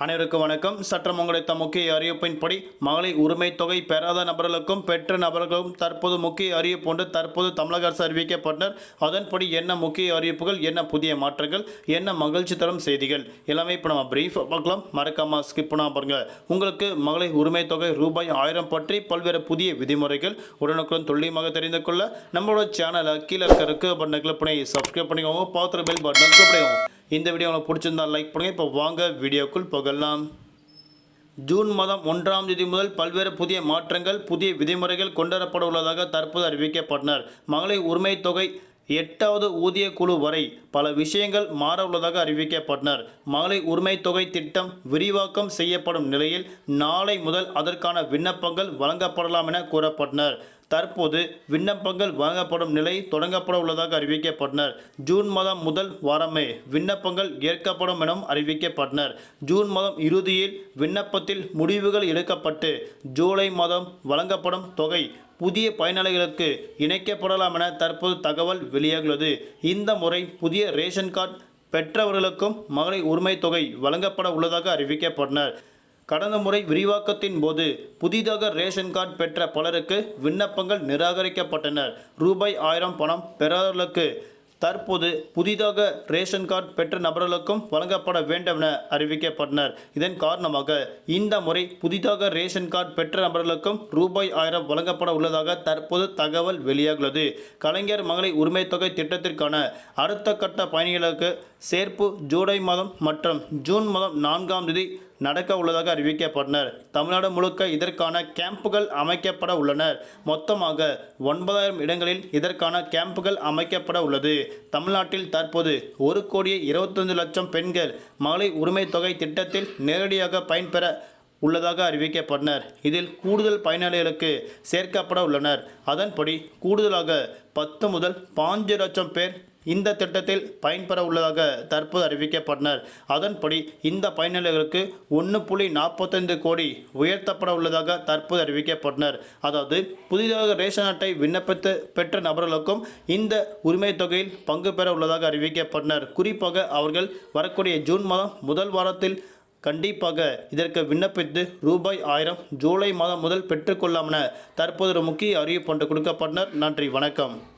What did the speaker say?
அனைவருக்கும் வணக்கம். சற்றம் உங்களுடைய முக்கிய அறிவிப்பின்படி மகளிர் உரிமை தொகை பெறாத நபர்களுக்கும் பெற்ற நபர்களுக்கும் தற்போது முக்கிய அறிவிப்பு ஒன்று தற்போது தமிழக அரசு அறிவிக்கப்பட்டனர். அதன்படி என்ன முக்கிய அறிவிப்புகள் என்ன புதிய மாற்றங்கள் என்ன மகிழ்ச்சி தரும் செய்திகள் எல்லாமே இப்போ நம்ம பிரீஃப் பார்க்கலாம். மறக்காம ஸ்கிப் பண்ணாம பாருங்க. உங்களுக்கு மகளிர் உரிமை தொகை ரூபாய் ஆயிரம் பற்றி பல்வேறு புதிய விதிமுறைகள் உடனுக்குடன் துல்லியமாக தெரிந்து கொள்ள நம்மளோட சேனலை கீழே இருக்க இருக்க பட்டனை கிளிக் பண்ணி சப்ஸ்கிரைப் பண்ணிக்கோங்க. பார்த்துட்டு பெல் பட்டனை கிளிக் பண்ணிக்கோங்க. இந்த வீடியோ உங்களுக்கு பிடிச்சிருந்தா லைக் பண்ணுங்கள் இப்போ வாங்க வீடியோக்குள் போகலாம். ஜூன் மாதம் ஒன்றாம் தேதி முதல் பல்வேறு புதிய மாற்றங்கள் புதிய விதிமுறைகள் கொண்டுவரப்பட உள்ளதாக தற்போது அறிவிக்கப்பட்டனர். மகளிர் உரிமை தொகை எட்டாவது ஊதிய குழு வரை பல விஷயங்கள் மாற உள்ளதாக அறிவிக்கப்பட்டனர். மகளிர் உரிமை தொகை திட்டம் விரிவாக்கம் செய்யப்படும் நிலையில் நாளை முதல் அதற்கான விண்ணப்பங்கள் வழங்கப்படலாம் என கூறப்பட்டனர். தற்போது விண்ணப்பங்கள் வழங்கப்படும் நிலை தொடங்கப்பட உள்ளதாக அறிவிக்கப்பட்டனர். ஜூன் மாதம் முதல் வாரமே விண்ணப்பங்கள் ஏற்கப்படும் எனவும் அறிவிக்கப்பட்டனர். ஜூன் மாதம் இறுதியில் விண்ணப்பத்தில் முடிவுகள் எடுக்கப்பட்டு ஜூலை மாதம் வழங்கப்படும் தொகை புதிய பயனாளிகளுக்கு இணைக்கப்படலாம் என தற்போது தகவல் வெளியாகியுள்ளது. இந்த முறை புதிய ரேஷன் கார்டு பெற்றவர்களுக்கும் மகளிர் உரிமை தொகை வழங்கப்பட உள்ளதாக அறிவிக்கப்பட்டனர். கடந்த முறை விரிவாக்கத்தின் போது புதிதாக ரேஷன் கார்டு பெற்ற பலருக்கு விண்ணப்பங்கள் நிராகரிக்கப்பட்டனர். ரூபாய் ஆயிரம் பணம் பெறாதவர்களுக்கு தற்போது புதிதாக ரேஷன் கார்டு பெற்ற நபர்களுக்கும் வழங்கப்பட வேண்டும் என அறிவிக்கப்பட்டனர். இதன் காரணமாக இந்த முறை புதிதாக ரேஷன் கார்டு பெற்ற நபர்களுக்கும் ரூபாய் ஆயிரம் வழங்கப்பட உள்ளதாக தற்போது தகவல் வெளியாகுள்ளது கலைஞர் மகளிர் உரிமை தொகை திட்டத்திற்கான அடுத்த கட்ட பயணிகளுக்கு சேர்ப்பு ஜூலை மாதம் மற்றும் ஜூன் மாதம் நான்காம் தேதி நடக்க உள்ளதாக அறிவிக்கப்பட்டனர். தமிழ்நாடு முழுக்க இதற்கான கேம்புகள் அமைக்கப்பட உள்ளனர். மொத்தமாக ஒன்பதாயிரம் இடங்களில் இதற்கான கேம்புகள் அமைக்கப்பட உள்ளது. தமிழ்நாட்டில் தற்போது ஒரு கோடியே இருபத்தஞ்சு லட்சம் பெண்கள் மகளிர் உரிமை தொகை திட்டத்தில் நேரடியாக பயன்பெற உள்ளதாக அறிவிக்கப்பட்டனர். இதில் கூடுதல் பயனாளிகளுக்கு சேர்க்கப்பட உள்ளனர். அதன்படி கூடுதலாக பத்து முதல் பாஞ்சு லட்சம் பேர் இந்த திட்டத்தில் பயன்பெற உள்ளதாக தற்போது அறிவிக்கப்பட்டனர். அதன்படி இந்த பயனாளிகளுக்கு ஒன்று புள்ளி நாற்பத்தைந்து கோடி உயர்த்தப்பட உள்ளதாக தற்போது அறிவிக்கப்பட்டனர். அதாவது புதிதாக ரேஷன் அட்டை விண்ணப்பித்து பெற்ற நபர்களுக்கும் இந்த உரிமை தொகையில் பங்கு பெற உள்ளதாக அறிவிக்கப்பட்டனர். குறிப்பாக அவர்கள் வரக்கூடிய ஜூன் மாதம் முதல் வாரத்தில் கண்டிப்பாக இதற்கு விண்ணப்பித்து ரூபாய் ஆயிரம் ஜூலை மாதம் முதல் பெற்றுக்கொள்ளாமென தற்போது ஒரு முக்கிய அறிவிப்பு ஒன்று கொடுக்கப்பட்டனர். நன்றி வணக்கம்.